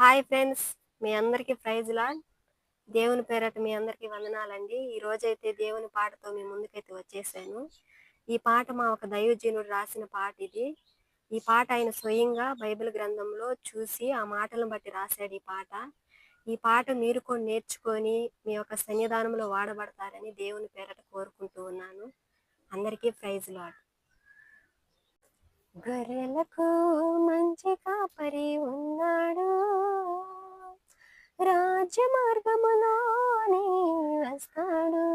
Hi friends మీ అందరికీ praise లా. దేవుని పేరట మీ అందరికీ వందనాలండి. ఈ రోజైతే దేవుని పాటతో మీ ముందుకైతే వచ్చేసాను. ఈ పాట మా ఒక దైవజనుడు రాసిన పాట ఇది. ఈ పాట ఆయన స్వయంగా బైబిల్ గ్రంథంలో చూసి ఆ మాటలను బట్టి రాశాడు ఈ పాట. ఈ పాట మీరు కొన్ని నేర్చుకొని మీ యొక్క సన్నిధానంలో వాడబడతారని దేవుని పేరట కోరుకుంటూ ఉన్నాను. అందరికీ ప్రైజ్ లాడ్. గొర్రెలకు మంచి కాపరి ఉన్నాడు. రాజ్య మార్గములోని వస్తాడు.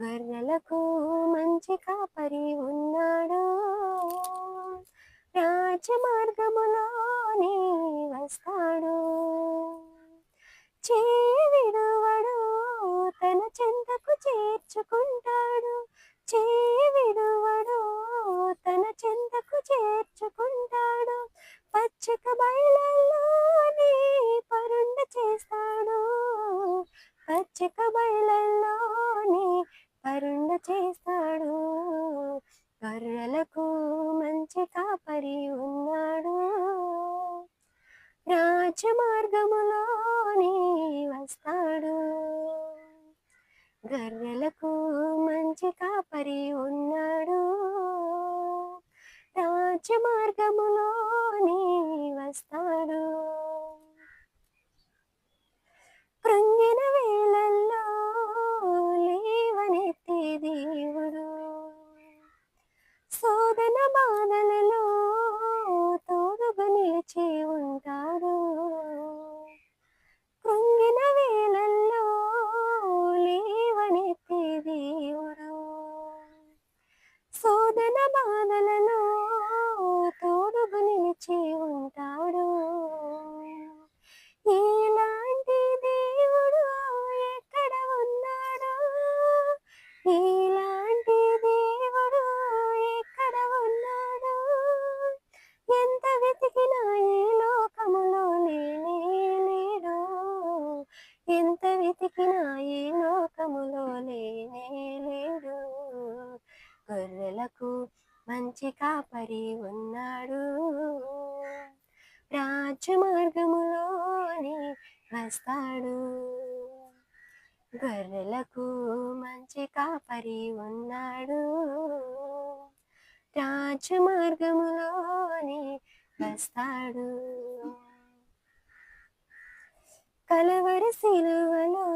గొర్రెలకు మంచి కాపరి ఉన్నాడు. రాజమార్గములాని వస్తాడు. చేవిడువడు తన చెంతకు చేర్చుకుంటాడు. చే పచ్చిక బయలల్లోనే పరుండ చేస్తాడు పచ్చిక బయలల్లోనే పరుండ చేస్తాడు. గొర్రెలకు మంచి కాపరి ఉన్నాడు. రాజమార్గములోనే వస్తాడు. గర్రెలకు మంచి కాపరి ఉన్నాడు. రాజమార్గములోనే మార్గములోని గొర్రెలకు మంచి కాపరి ఉన్నాడు. రాజ్య మార్గములోని వస్తాడు. గొర్రెలకు మంచి కాపరి ఉన్నాడు. రాజ్య మార్గములోని వస్తాడు. కలవరి సిలువలో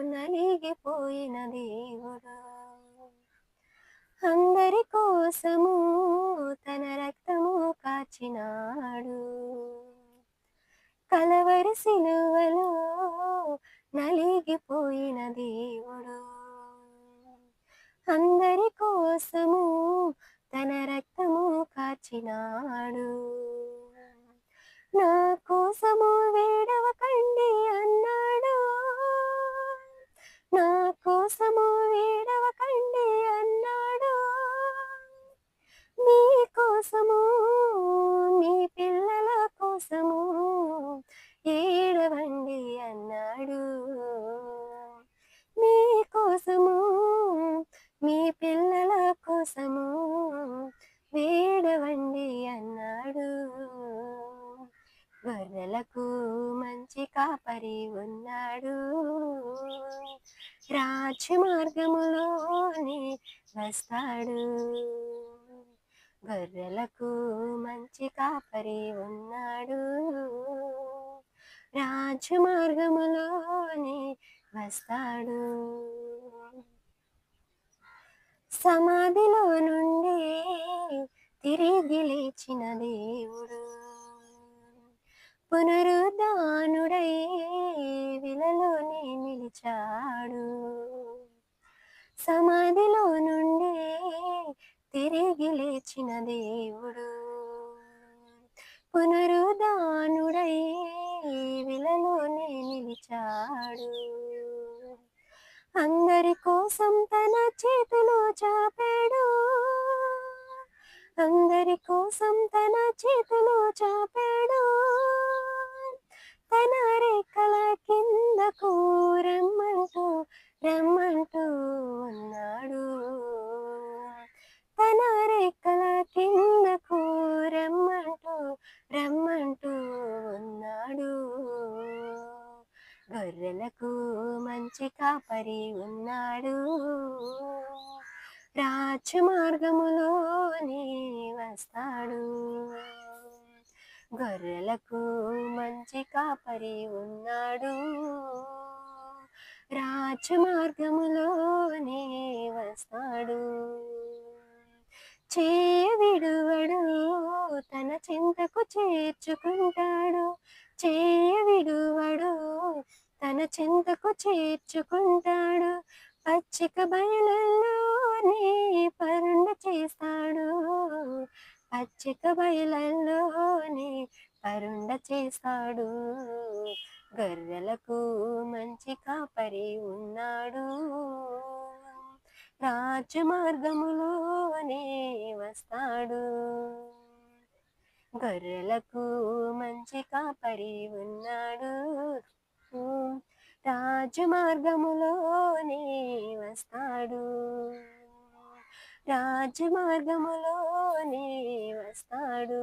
నలిగిపోయినది దేవుడు అందరి కోసము తన రక్తము కాచినాడు. కలవరి సిలువలో నలిగిపోయిన దేవుడు. అందరి కోసము తన రక్తము కాచినాడు. నా కోసము వేడవకండి అన్నాడు. నా కోసం గొర్రెలకు మంచి కాపరి ఉన్నాడు. రాజు మార్గములోనే వస్తాడు. గొర్రెలకు మంచి కాపరి ఉన్నాడు. రాజు మార్గములోని వస్తాడు. సమాధిలో నుండి తిరిగి లేచిన దేవుడు పునరుద్ధానుడై విలలోనే నిలిచాడు. సమాధిలో నుండి తిరిగి లేచిన దేవుడు. పునరుదానుడై విలలోనే నిలిచాడు. అందరి కోసం తన చేతులు చాపాడు. అందరి కోసం తన చేతులు చాపాడు కాపరి ఉన్నాడు రాజ మార్గములోనే వస్తాడు గొర్రెలకు మంచి కాపరి ఉన్నాడు రాజ మార్గములోనే వస్తాడు చేయవిడువడు తన చింతకు చేర్చుకుంటాడు. చే తన చింతకు చేర్చుకుంటాడు. పచ్చిక బయలల్లోనే పరుండ చేస్తాడు. పచ్చిక బయలల్లోనే పరుండ చేస్తాడు. గొర్రెలకు మంచి కాపరి ఉన్నాడు. రాజ మార్గములోనే వస్తాడు. గొర్రెలకు మంచి కాపరి ఉన్నాడు. రాజమార్గములోనే వస్తాడు. రాజమార్గములోనే వస్తాడు.